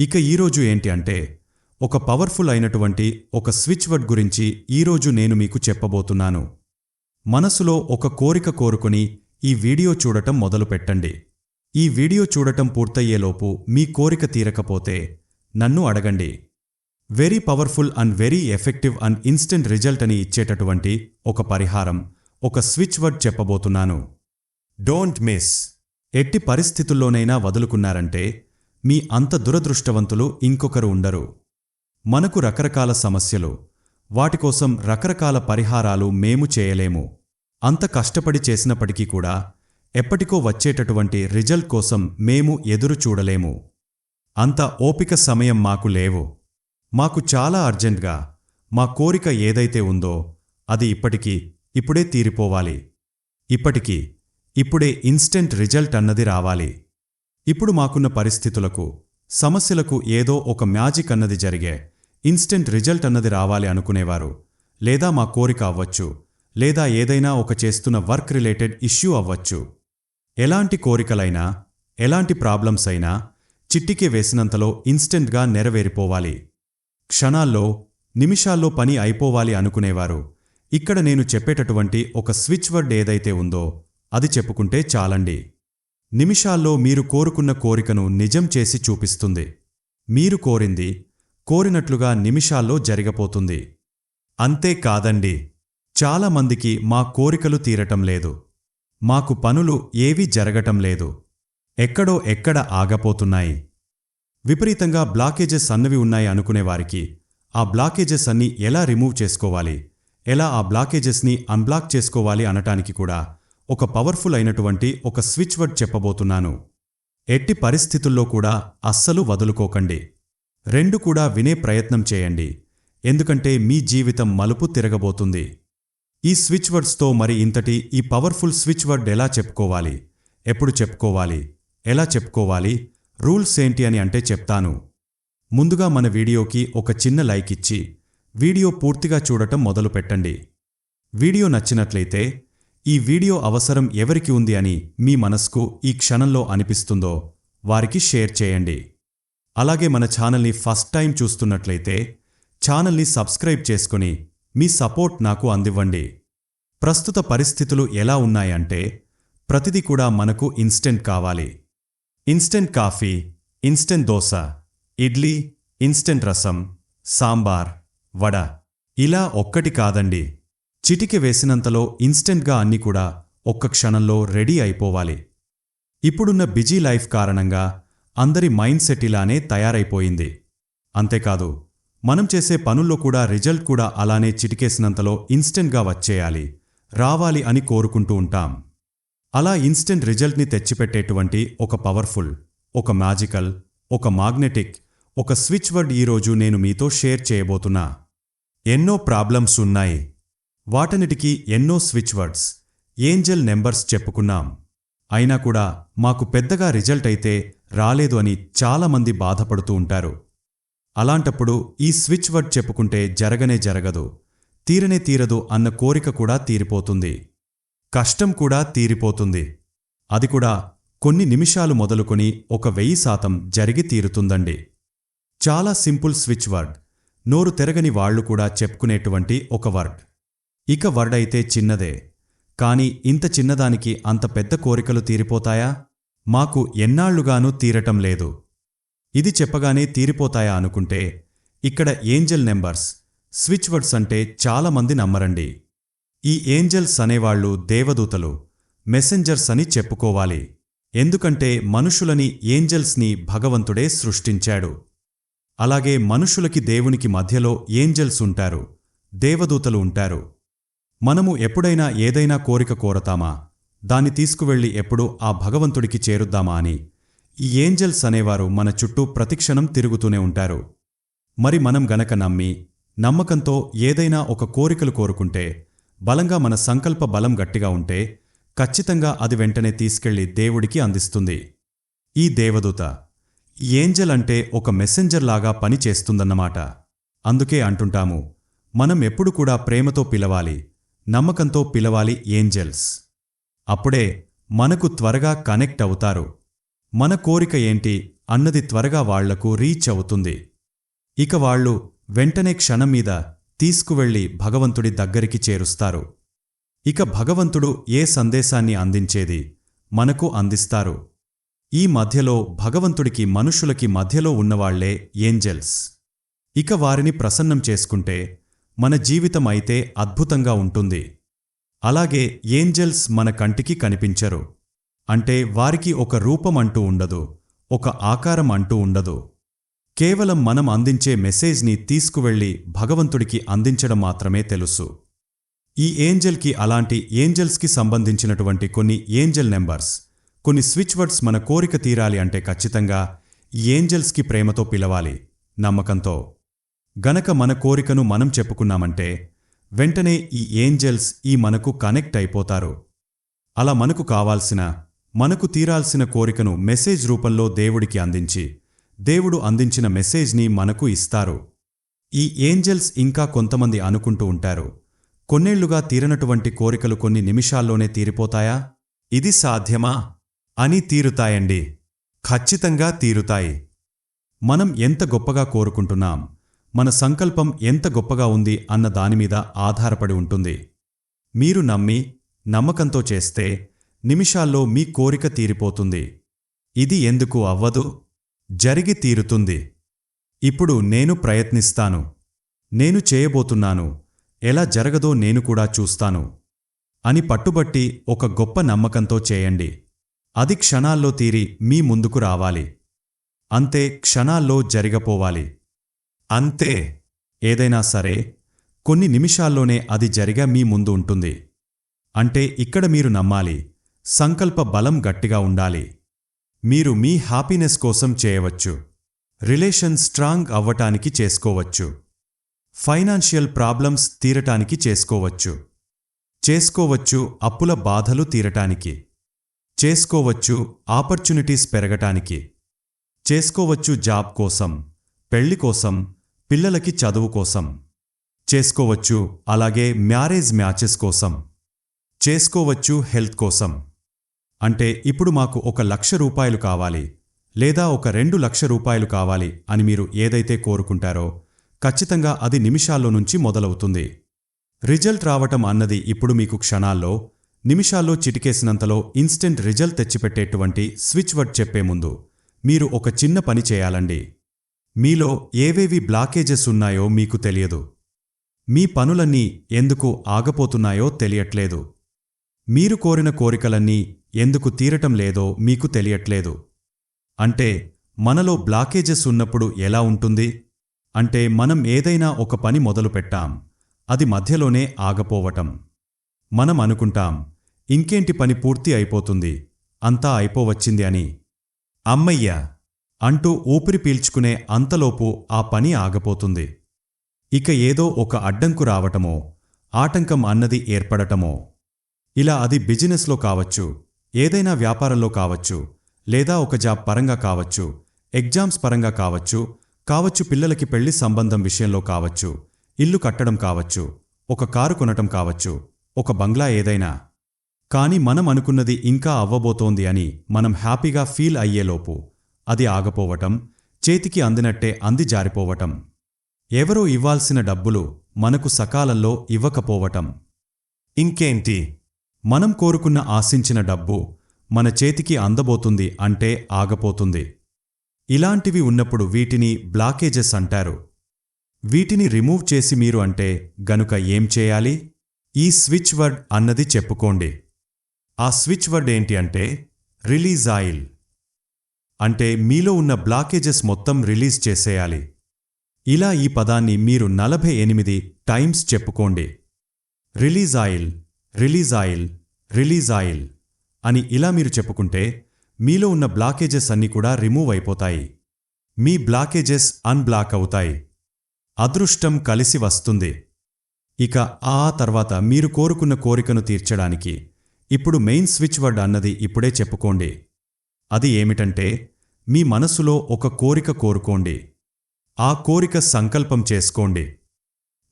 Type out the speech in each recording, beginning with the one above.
ఇక ఈరోజు ఏంటి అంటే ఒక పవర్ఫుల్ అయినటువంటి ఒక స్విచ్ వర్డ్ గురించి ఈరోజు నేను మీకు చెప్పబోతున్నాను. మనసులో ఒక కోరిక కోరుకుని ఈ వీడియో చూడటం మొదలుపెట్టండి ఈ వీడియో చూడటం పూర్తయ్యేలోపు మీ కోరిక తీరకపోతే నన్ను అడగండి. Very powerful and very effective and instant result అని ఇచ్చేటటువంటి ఒక పరిహారం ఒక స్విచ్ వర్డ్ చెప్పబోతున్నాను. Don't miss. ఎట్టి పరిస్థితుల్లోనైనా వదులుకున్నారంటే మీ అంత దురదృష్టవంతులు ఇంకొకరు ఉండరు. మనకు రకరకాల సమస్యలు వాటికోసం రకరకాల పరిహారాలు మేము చేయలేము. అంత కష్టపడి చేసినప్పటికీ కూడా ఎప్పటికో వచ్చేటటువంటి రిజల్ట్ కోసం మేము ఎదురు చూడలేము. అంత ఓపిక సమయం మాకు లేవు. మాకు చాలా అర్జెంట్గా మా కోరిక ఏదైతే ఉందో అది ఇప్పటికీ ఇప్పుడే తీరిపోవాలి. ఇప్పటికీ ఇప్పుడే ఇన్స్టెంట్ రిజల్ట్ అన్నది రావాలి. ఇప్పుడు మాకున్న పరిస్థితులకు సమస్యలకు ఏదో ఒక మ్యాజిక్ అన్నది జరిగే ఇన్స్టెంట్ రిజల్ట్ అన్నది రావాలి అనుకునేవారు. లేదా మా కోరిక అవ్వచ్చు లేదా ఏదైనా ఒక చేస్తున్న వర్క్ రిలేటెడ్ ఇష్యూ అవ్వచ్చు. ఎలాంటి కోరికలైనా ఎలాంటి ప్రాబ్లమ్స్ అయినా చిట్టికి వేసినంతలో ఇన్స్టెంట్గా నెరవేరిపోవాలి. క్షణాల్లో నిమిషాల్లో పని అయిపోవాలి అనుకునేవారు. ఇక్కడ నేను చెప్పేటటువంటి ఒక స్విచ్ వర్డ్ ఏదైతే ఉందో అది చెప్పుకుంటే చాలండి. నిమిషాల్లో మీరు కోరుకున్న కోరికను నిజం చేసి చూపిస్తుంది. మీరు కోరింది కోరినట్లుగా నిమిషాల్లో జరగపోతుంది. అంతేకాదండి చాలామందికి మా కోరికలు తీరటం లేదు. మాకు పనులు ఏవీ జరగటం లేదు. ఎక్కడో ఎక్కడ ఆగపోతున్నాయి. విపరీతంగా బ్లాకేజెస్ అన్నవి ఉన్నాయి అనుకునేవారికి ఆ బ్లాకేజెస్ అన్ని ఎలా రిమూవ్ చేసుకోవాలి? ఎలా ఆ బ్లాకేజెస్ని అన్బ్లాక్ చేసుకోవాలి అనటానికి కూడా ఒక పవర్ఫుల్ అయినటువంటి ఒక స్విచ్ వర్డ్ చెప్పబోతున్నాను. ఎట్టి పరిస్థితుల్లో కూడా అస్సలు వదులుకోకండి. రెండు కూడా వినే ప్రయత్నం చేయండి. ఎందుకంటే మీ జీవితం మలుపు తిరగబోతుంది. ఈ స్విచ్ వర్డ్స్తో మరి ఇంతటి ఈ పవర్ఫుల్ స్విచ్ వర్డ్ ఎలా చెప్పుకోవాలి? ఎప్పుడు చెప్పుకోవాలి? ఎలా చెప్పుకోవాలి? రూల్స్ ఏంటి అని అంటే చెప్తాను. ముందుగా మన వీడియోకి ఒక చిన్న లైక్ ఇచ్చి వీడియో పూర్తిగా చూడటం మొదలుపెట్టండి. వీడియో నచ్చినట్లయితే ఈ వీడియో అవసరం ఎవరికి ఉంది అని మీ మనస్కు ఈ క్షణంలో అనిపిస్తుందో వారికి షేర్ చేయండి. అలాగే మన ఛానల్ని ఫస్ట్ టైం చూస్తున్నట్లయితే ఛానల్ని సబ్స్క్రైబ్ చేసుకుని మీ సపోర్ట్ నాకు అందివ్వండి. ప్రస్తుత పరిస్థితులు ఎలా ఉన్నాయంటే ప్రతిదీ కూడా మనకు ఇన్స్టెంట్ కావాలి. Instant coffee instant dosa idli instant rasam sambar vada ఇలా ఒక్కటి కాదండి. చిటికె వేసినంతలో ఇన్స్టెంట్గా అన్నీ కూడా ఒక్క క్షణంలో రెడీ అయిపోవాలి. ఇప్పుడున్న బిజీ లైఫ్ కారణంగా అందరి మైండ్ సెట్ ఇలానే తయారైపోయింది. అంతేకాదు మనం చేసే పనుల్లో కూడా రిజల్ట్ కూడా అలానే చిటికేసినంతలో ఇన్స్టెంట్గా వచ్చేయాలి రావాలి అని కోరుకుంటూ ఉంటాం. అలా ఇన్స్టెంట్ రిజల్ట్ని తెచ్చిపెట్టేటువంటి ఒక పవర్ఫుల్ ఒక మ్యాజికల్ ఒక మాగ్నెటిక్ ఒక స్విచ్ వర్డ్ ఈరోజు నేను మీతో షేర్ చేయబోతున్నా. ఎన్నో ప్రాబ్లమ్స్ ఉన్నాయి. వాటన్నిటికీ ఎన్నో స్విచ్ వర్డ్స్ ఏంజల్ నెంబర్స్ చెప్పుకున్నాం. అయినా కూడా మాకు పెద్దగా రిజల్ట్ అయితే రాలేదు అని చాలామంది బాధపడుతూ ఉంటారు. అలాంటప్పుడు ఈ స్విచ్ వర్డ్ చెప్పుకుంటే జరగనే జరగదు తీరనే తీరదు అన్న కోరిక కూడా తీరిపోతుంది. కష్టం కూడా తీరిపోతుంది. అది కూడా కొన్ని నిమిషాలు మొదలుకొని ఒక వెయ్యి శాతం జరిగి తీరుతుందండి. చాలా సింపుల్ స్విచ్ వర్డ్ నోరు తెరగని వాళ్ళు కూడా చెప్పుకునేటువంటి ఒక వర్డ్. ఇక వర్డైతే చిన్నదే. కాని ఇంత చిన్నదానికి అంత పెద్ద కోరికలు తీరిపోతాయా? మాకు ఎన్నాళ్ళుగానూ తీరటం లేదు. ఇది చెప్పగానే తీరిపోతాయా అనుకుంటే ఇక్కడ ఏంజల్ నెంబర్స్ స్విచ్ వర్డ్స్ అంటే చాలామంది నమ్మరండి. ఈ ఏంజల్స్ అనేవాళ్ళు దేవదూతలు మెసెంజర్స్ అని చెప్పుకోవాలి. ఎందుకంటే మనుషులని ఏంజల్స్ని భగవంతుడే సృష్టించాడు. అలాగే మనుషులకి దేవునికి మధ్యలో ఏంజల్స్ ఉంటారు దేవదూతలు ఉంటారు. మనము ఎప్పుడైనా ఏదైనా కోరిక కోరతామా? దాన్ని తీసుకువెళ్ళి ఎప్పుడూ ఆ భగవంతుడికి చేరుద్దామా అని. ఈ ఏంజల్స్ అనేవారు మన చుట్టూ ప్రతిక్షణం తిరుగుతూనే ఉంటారు. మరి మనం గనక నమ్మి నమ్మకంతో ఏదైనా ఒక కోరికలు కోరుకుంటే బలంగా మన సంకల్ప బలం గట్టిగా ఉంటే ఖచ్చితంగా అది వెంటనే తీసుకెళ్ళి దేవుడికి అందిస్తుంది. ఈ దేవదూత ఏంజల్ అంటే ఒక మెసెంజర్ లాగా పని చేస్తుందన్నమాట. అందుకే అంటుంటాము మనం ఎప్పుడు కూడా ప్రేమతో పిలవాలి నమ్మకంతో పిలవాలి ఏంజెల్స్. అప్పుడే మనకు త్వరగా కనెక్ట్ అవుతారు. మన కోరిక ఏంటి అన్నది త్వరగా వాళ్ళకు రీచ్ అవుతుంది. ఇక వాళ్ళు వెంటనే క్షణం మీద తీసుకువెళ్ళి భగవంతుడి దగ్గరికి చేరుస్తారు. ఇక భగవంతుడు ఏ సందేశాన్ని అందించేది మనకు అందిస్తారు. ఈ మధ్యలో భగవంతుడికి మనుషులకి మధ్యలో ఉన్నవాళ్ళే ఏంజెల్స్. ఇక వారిని ప్రసన్నం చేసుకుంటే మన జీవితం అయితే అద్భుతంగా ఉంటుంది. అలాగే ఏంజెల్స్ మన కంటికి కనిపించరు. అంటే వారికి ఒక రూపం అంటూ ఉండదు ఒక ఆకారం అంటూ ఉండదు. కేవలం మనం అందించే మెసేజ్ని తీసుకువెళ్ళి భగవంతుడికి అందించడం మాత్రమే తెలుసు. ఈ ఏంజెల్కి అలాంటి ఏంజెల్స్కి సంబంధించినటువంటి కొన్ని ఏంజెల్ నెంబర్స్ కొన్ని స్విచ్ వర్డ్స్ మన కోరిక తీరాలి అంటే ఖచ్చితంగా ఈ ఏంజెల్స్కి ప్రేమతో పిలవాలి. నమ్మకంతో. గనక మన కోరికను మనం చెప్పుకున్నామంటే వెంటనే ఈ ఏంజెల్స్ ఈ మనకు కనెక్ట్ అయిపోతారు. అలా మనకు కావాల్సిన మనకు తీరాల్సిన కోరికను మెసేజ్ రూపంలో దేవుడికి అందించి దేవుడు అందించిన మెసేజ్ని మనకు ఇస్తారు. ఈ ఏంజెల్స్ ఇంకా కొంతమంది అనుకుంటూ ఉంటారు కొన్నేళ్ళుగా తీరనటువంటి కోరికలు కొన్ని నిమిషాల్లోనే తీరిపోతాయా? ఇది సాధ్యమా? అని తీరుతాయండి. ఖచ్చితంగా తీరుతాయి. మనం ఎంత గొప్పగా కోరుకుంటున్నాం మన సంకల్పం ఎంత గొప్పగా ఉంది అన్న దానిమీద ఆధారపడి ఉంటుంది. మీరు నమ్మి నమ్మకంతో చేస్తే నిమిషాల్లో మీ కోరిక తీరిపోతుంది. ఇది ఎందుకు అవ్వదు? జరిగి తీరుతుంది. ఇప్పుడు నేను ప్రయత్నిస్తాను. నేను చేయబోతున్నాను. ఎలా జరగదో నేను కూడా చూస్తాను. అని పట్టుబట్టి ఒక గొప్ప నమ్మకంతో చేయండి. అది క్షణాల్లో తీరి మీ ముందుకు రావాలి. అంతే క్షణాల్లో జరిగపోవాలి. అంతే. ఏదైనా సరే కొన్ని నిమిషాల్లోనే అది జరిగా మీ ముందు ఉంటుంది. అంటే ఇక్కడ మీరు నమ్మాలి సంకల్ప బలం గట్టిగా ఉండాలి. మీరు మీ హ్యాపీనెస్ కోసం చేయవచ్చు. రిలేషన్ స్ట్రాంగ్ అవ్వటానికి చేసుకోవచ్చు. ఫైనాన్షియల్ ప్రాబ్లమ్స్ తీరటానికి చేసుకోవచ్చు. చేసుకోవచ్చు అప్పుల బాధలు తీరటానికి. చేసుకోవచ్చు ఆపర్చునిటీస్ పెరగటానికి. చేసుకోవచ్చు జాబ్ కోసం పెళ్ళి కోసం పిల్లలకి చదువు కోసం. చేసుకోవచ్చు. అలాగే మ్యారేజ్ మ్యాచెస్ కోసం. చేసుకోవచ్చు హెల్త్ కోసం. అంటే ఇప్పుడు మాకు ఒక లక్ష రూపాయలు కావాలి. లేదా ఒక రెండు లక్ష రూపాయలు కావాలి అని మీరు ఏదైతే కోరుకుంటారో ఖచ్చితంగా అది నిమిషాల్లో నుంచి మొదలవుతుంది. రిజల్ట్ రావటం అన్నది ఇప్పుడు మీకు క్షణాల్లో నిమిషాల్లో చిటికేసినంతలో ఇన్స్టెంట్ రిజల్ట్ తెచ్చిపెట్టేటువంటి స్విచ్ వర్డ్ చెప్పే ముందు మీరు ఒక చిన్న పని చేయాలండి. మీలో ఏవేవి బ్లాకేజెస్ ఉన్నాయో మీకు తెలియదు. మీ పనులన్నీ ఎందుకు ఆగపోతున్నాయో తెలియట్లేదు. మీరు కోరిన కోరికలన్నీ ఎందుకు తీరటం లేదో మీకు తెలియట్లేదు. అంటే మనలో బ్లాకేజెస్ ఉన్నప్పుడు ఎలా ఉంటుంది? అంటే మనం ఏదైనా ఒక పని మొదలుపెట్టాం. అది మధ్యలోనే ఆగపోవటం. మనం అనుకుంటాం ఇంకేంటి పని పూర్తి అయిపోతుంది? అంతా అయిపోవచ్చింది అని. అమ్మయ్య! అంటూ ఊపిరి పీల్చుకునే అంతలోపు ఆ పని ఆగపోతుంది. ఇక ఏదో ఒక అడ్డంకు రావటమో ఆటంకం అన్నది ఏర్పడటమో. ఇలా అది బిజినెస్లో కావచ్చు ఏదైనా వ్యాపారంలో కావచ్చు లేదా ఒక జాబ్ పరంగా కావచ్చు ఎగ్జామ్స్ పరంగా కావచ్చు కావచ్చు పిల్లలకి పెళ్ళి సంబంధం విషయంలో కావచ్చు ఇల్లు కట్టడం కావచ్చు ఒక కారు కొనటం కావచ్చు ఒక బంగ్లా ఏదైనా. కాని మనం అనుకున్నది ఇంకా అవ్వబోతోంది అని మనం హ్యాపీగా ఫీల్ అయ్యేలోపు అది ఆగపోవటం చేతికి అందినట్టే అంది జారిపోవటం. ఎవరో ఇవ్వాల్సిన డబ్బులు మనకు సకాలంలో ఇవ్వకపోవటం. ఇంకేంటి? మనం కోరుకున్న ఆశించిన డబ్బు మన చేతికి అందబోతుంది అంటే ఆగపోతుంది. ఇలాంటివి ఉన్నప్పుడు వీటిని బ్లాకేజెస్ అంటారు. వీటిని రిమూవ్ చేసి మీరు అంటే గనుక ఏం చేయాలి? ఈ స్విచ్ వర్డ్ అన్నది చెప్పుకోండి. ఆ స్విచ్ వర్డ్ ఏంటి అంటే రిలీజ్ ఆయిల్. అంటే మీలో ఉన్న బ్లాకేజెస్ మొత్తం రిలీజ్ చేసేయాలి. ఇలా ఈ పదాన్ని మీరు నలభై ఎనిమిది టైమ్స్ చెప్పుకోండి. Release oil release oil release oil అని ఇలా మీరు చెప్పుకుంటే మీలో ఉన్న బ్లాకేజెస్ అన్నీ కూడా రిమూవ్ అయిపోతాయి. మీ బ్లాకేజెస్ అన్బ్లాక్ అవుతాయి. అదృష్టం కలిసి వస్తుంది. ఇక ఆ తర్వాత మీరు కోరుకున్న కోరికను తీర్చడానికి ఇప్పుడు మెయిన్ స్విచ్ వర్డ్ అన్నది ఇప్పుడే చెప్పుకోండి. అది ఏమిటంటే మీ మనసులో ఒక కోరిక కోరుకోండి. ఆ కోరిక సంకల్పం చేసుకోండి.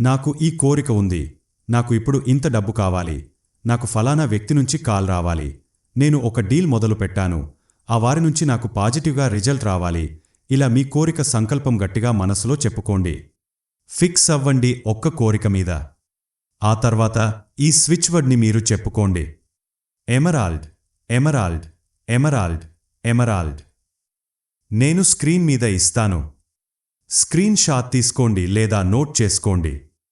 నాకు ఈ కోరిక ఉంది. నాకు ఇప్పుడు ఇంత డబ్బు కావాలి. నాకు ఫలానా వ్యక్తి నుంచి కాల్ రావాలి. నేను ఒక డీల్ మొదలు పెట్టాను. ఆ వారి నుంచి నాకు పాజిటివ్గా రిజల్ట్ రావాలి. ఇలా మీ కోరిక సంకల్పం గట్టిగా మనసులో చెప్పుకోండి. ఫిక్స్ అవ్వండి ఒక్క కోరిక మీద. ఆ తర్వాత ఈ స్విచ్ వర్డ్ని మీరు చెప్పుకోండి. Emerald emerald emerald. ఎమరాల్డ్. నేను స్క్రీన్ మీద ఇస్తాను. స్క్రీన్ షాట్ తీసుకోండి లేదా నోట్ చేసుకోండి.